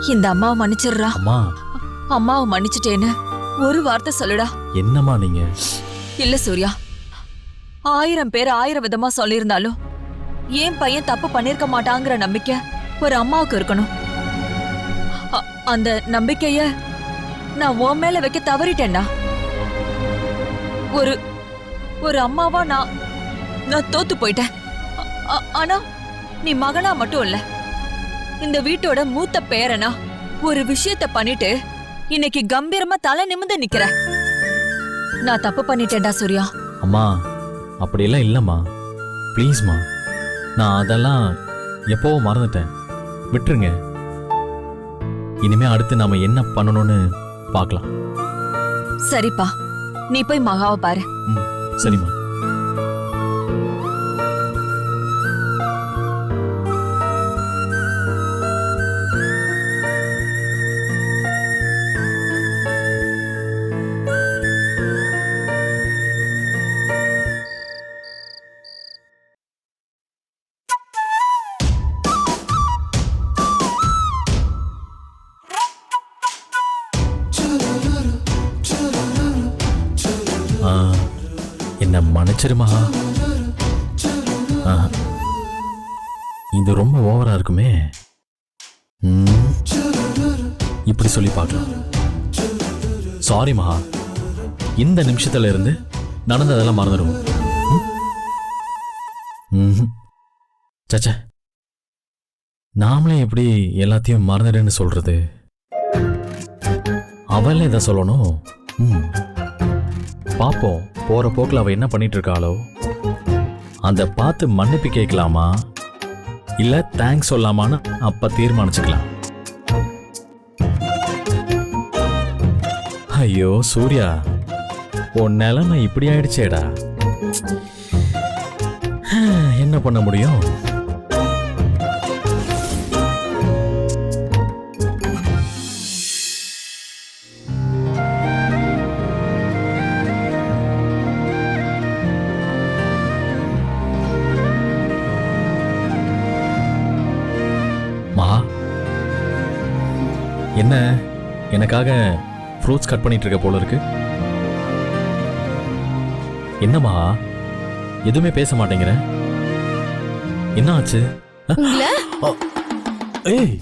இந்த அம்மாவை மன்னிச்சிடுறா. அம்மா. அம்மாவை மன்னிச்சிட்டேன்னு ஒரு வார்த்தை சொல்லுடா. என்னம்மா நீங்க? இல்ல சூர்யா. ஆயிரம் பேர் ஆயிரம் விதமா சொல்லியிருந்தாலும் என் பையன் தப்பு பண்ணிருக்க மாட்டாங்கிற நம்பிக்கை ஒரு அம்மாவுக்கு இருக்கணும். அ- அந்த நம்பிக்கைய நான் உன் மேல வைக்க தவறிட்டேன்டா ஒரு ஒரு அம்மாவா நான் நான் தோத்து போயிட்டேன். அ- அ- ஆனா நீ மகனா மட்டும் இல்ல. இந்த வீட்டோட மூத்த பேரனா ஒரு விஷயத்த பண்ணிட்டு இன்னைக்கு கம்பீரமா தலை நிமிர்ந்து நிக்கிற. நான் தப்பு பண்ணிட்டேன்டா சூர்யா. அம்மா அப்படியெல்லாம் இல்லைம்மா. ப்ளீஸ்மா நான் அதெல்லாம் எப்போவோ மறந்துட்டேன். விட்டுருங்க. இனிமே அடுத்து நாம என்ன பண்ணணும்னு பார்க்கலாம். சரிப்பா. நீ போய் மகாவை பாரு. சரிம்மா. என்னை மன்னிச்சிருமா இது ரொம்ப ஓவரா இருக்குமே. ம், இப்படி சொல்லி பார்க்கலாம். சாரி மகா. இந்த நிமிஷத்துல இருந்து நடந்ததெல்லாம் மறந்துடுவோம் ம்? ம்ஹும். சச்சே. நாமளே எப்படி எல்லாத்தையும் மறந்துடுன்னு சொல்றது? அவளே இதை சொல்லணும்? ம். பார்ப்போம் போகிற போக்கில் அவள் என்ன பண்ணிட்டு இருக்காளோ அந்த பார்த்து மன்னிப்பு கேட்கலாமா இல்லை தேங்க்ஸ் சொல்லாமான்னு அப்போ தீர்மானிச்சுக்கலாம். ஐயோ சூர்யா. உன் நிலைமை இப்படி ஆயிடுச்சேடா. என்ன பண்ண முடியும்? என்ன? எனக்காக ஃப்ரூட்ஸ் கட் பண்ணிட்டு இருக்க போல இருக்கு. என்ன மகா? எதுவுமே பேச மாட்டேங்கிற. என்ன ஆச்சு? ஏய்!